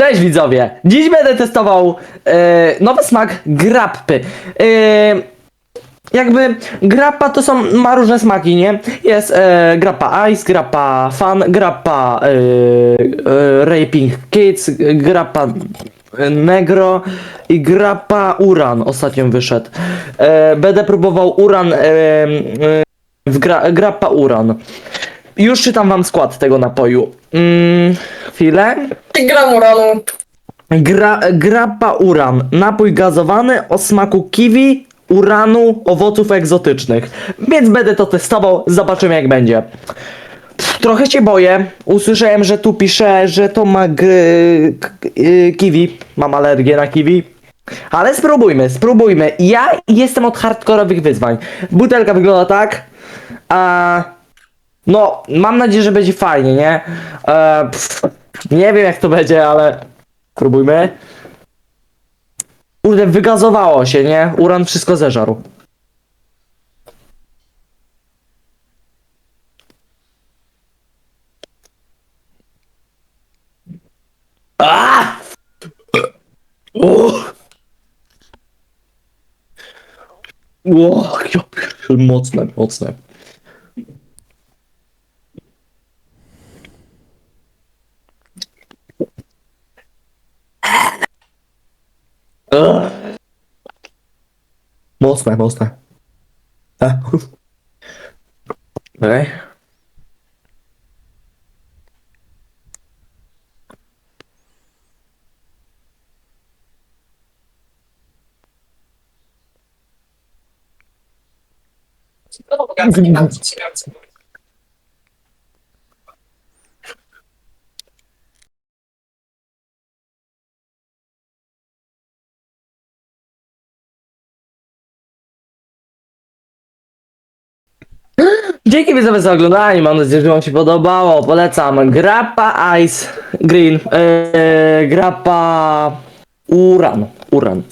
Cześć widzowie! Dziś będę testował e, nowy smak grappy. E, jakby grappa to są, ma różne smaki, nie? Jest e, grappa Ice, grappa Fun, grappa e, e, Raping Kids, grappa Negro i grappa Uran ostatnio wyszedł. E, będę próbował Uran e, e, w gra, grappa Uran. Już czytam wam skład tego napoju. Mm, chwilę. Gram uranu. Gra, grappa uran. Napój gazowany o smaku kiwi, uranu, owoców egzotycznych. Więc będę to testował, zobaczymy jak będzie. Trochę się boję. Usłyszałem, że tu pisze, że to ma g- y, kiwi. Mam alergię na kiwi. Ale spróbujmy, spróbujmy. Ja jestem od hardkorowych wyzwań. Butelka wygląda tak. A no, mam nadzieję, że będzie fajnie, nie? E, nie wiem jak to będzie, ale Próbujmy. Kurde, wygazowało się, nie? Uran wszystko zeżarł. A! O! O, Uh, most time, most time. Huh? Dzięki za oglądanie, mam nadzieję, że wam się podobało. Polecam Grappa Ice Green, yy, Grappa Uran, Uran.